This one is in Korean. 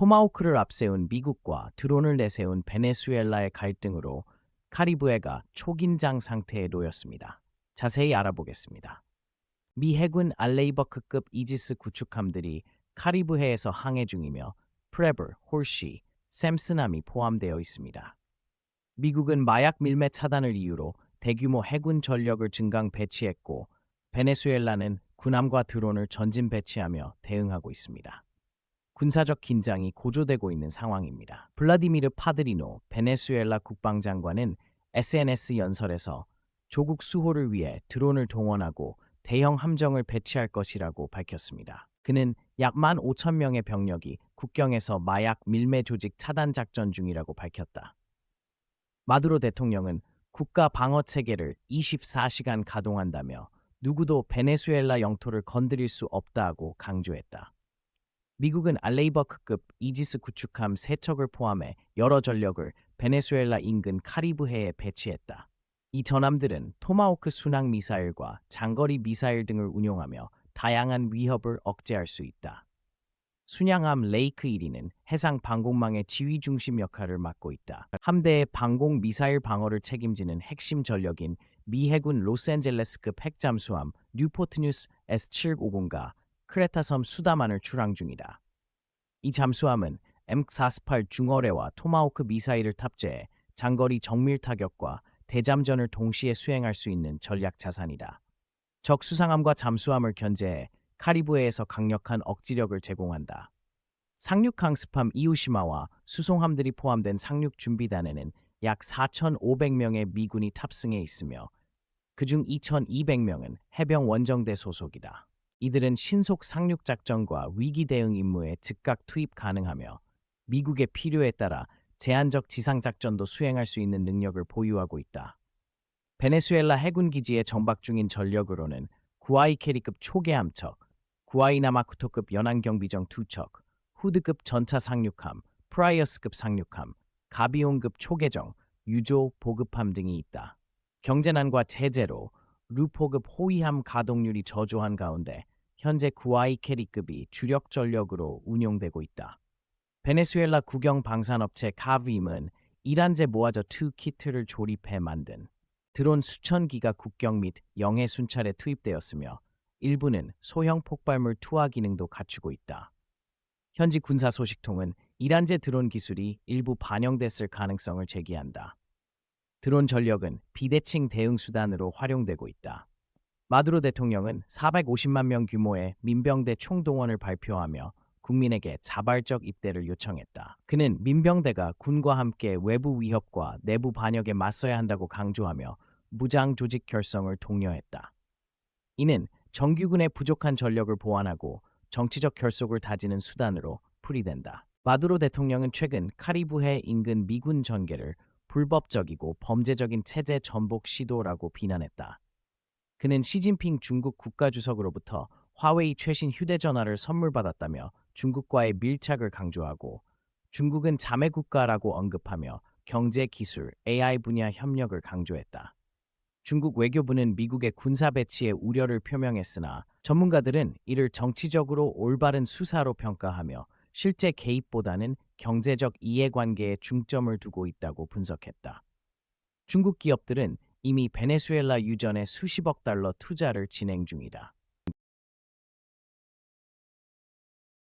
토마호크를 앞세운 미국과 드론을 내세운 베네수엘라의 갈등으로 카리브해가 초긴장 상태에 놓였습니다. 자세히 알아보겠습니다. 미 해군 알레이버크급 이지스 구축함들이 카리브해에서 항해 중이며 프레버, 홀시, 샘스남이 포함되어 있습니다. 미국은 마약 밀매 차단을 이유로 대규모 해군 전력을 증강 배치했고 베네수엘라는 군함과 드론을 전진 배치하며 대응하고 있습니다. 군사적 긴장이 고조되고 있는 상황입니다. 블라디미르 파드리노 베네수엘라 국방장관은 SNS 연설에서 조국 수호를 위해 드론을 동원하고 대형 함정을 배치할 것이라고 밝혔습니다. 그는 약 1만 5천 명의 병력이 국경에서 마약 밀매 조직 차단 작전 중이라고 밝혔다. 마두로 대통령은 국가 방어 체계를 24시간 가동한다며 누구도 베네수엘라 영토를 건드릴 수 없다고 강조했다. 미국은 알레이버크급 이지스 구축함 세 척을 포함해 여러 전력을 베네수엘라 인근 카리브해에 배치했다. 이 전함들은 토마호크 순항 미사일과 장거리 미사일 등을 운용하며 다양한 위협을 억제할 수 있다. 순양함 레이크 1위는 해상 방공망의 지휘 중심 역할을 맡고 있다. 함대의 방공 미사일 방어를 책임지는 핵심 전력인 미 해군 로스앤젤레스급 핵잠수함 뉴포트뉴스 S750과 크레타섬 수다만을 출항 중이다. 이 잠수함은 M48 중어뢰와 토마호크 미사일을 탑재해 장거리 정밀 타격과 대잠전을 동시에 수행할 수 있는 전략 자산이다. 적 수상함과 잠수함을 견제해 카리브해에서 강력한 억지력을 제공한다. 상륙 항 스팜 이우시마와 수송함들이 포함된 상륙 준비단에는 약 4,500명의 미군이 탑승해 있으며 그중 2,200명은 해병 원정대 소속이다. 이들은 신속 상륙 작전과 위기 대응 임무에 즉각 투입 가능하며 미국의 필요에 따라 제한적 지상 작전도 수행할 수 있는 능력을 보유하고 있다. 베네수엘라 해군 기지에 정박 중인 전력으로는 구아이케리급 초계함척, 구아이나마쿠토급 연안경비정 2척, 후드급 전차 상륙함, 프라이어스급 상륙함, 가비온급 초계정, 유조 보급함 등이 있다. 경제난과 제재로 루포급 호위함 가동률이 저조한 가운데 현재 구아이케리급이 주력 전력으로 운용되고 있다. 베네수엘라 국영 방산업체 카브임은 이란제 모아저 2 키트를 조립해 만든 드론 수천 기가 국경 및 영해 순찰에 투입되었으며 일부는 소형 폭발물 투하 기능도 갖추고 있다. 현지 군사 소식통은 이란제 드론 기술이 일부 반영됐을 가능성을 제기한다. 드론 전력은 비대칭 대응 수단으로 활용되고 있다. 마두로 대통령은 450만 명 규모의 민병대 총동원을 발표하며 국민에게 자발적 입대를 요청했다. 그는 민병대가 군과 함께 외부 위협과 내부 반역에 맞서야 한다고 강조하며 무장 조직 결성을 독려했다. 이는 정규군의 부족한 전력을 보완하고 정치적 결속을 다지는 수단으로 풀이된다. 마두로 대통령은 최근 카리브해 인근 미군 전개를 불법적이고 범죄적인 체제 전복 시도라고 비난했다. 그는 시진핑 중국 국가주석으로부터 화웨이 최신 휴대전화를 선물받았다며 중국과의 밀착을 강조하고 중국은 자매국가라고 언급하며 경제, 기술, AI 분야 협력을 강조했다. 중국 외교부는 미국의 군사 배치에 우려를 표명했으나 전문가들은 이를 정치적으로 올바른 수사로 평가하며 실제 개입보다는 경제적 이해관계에 중점을 두고 있다고 분석했다. 중국 기업들은 이미 베네수엘라 유전에 수십억 달러 투자를 진행 중이다.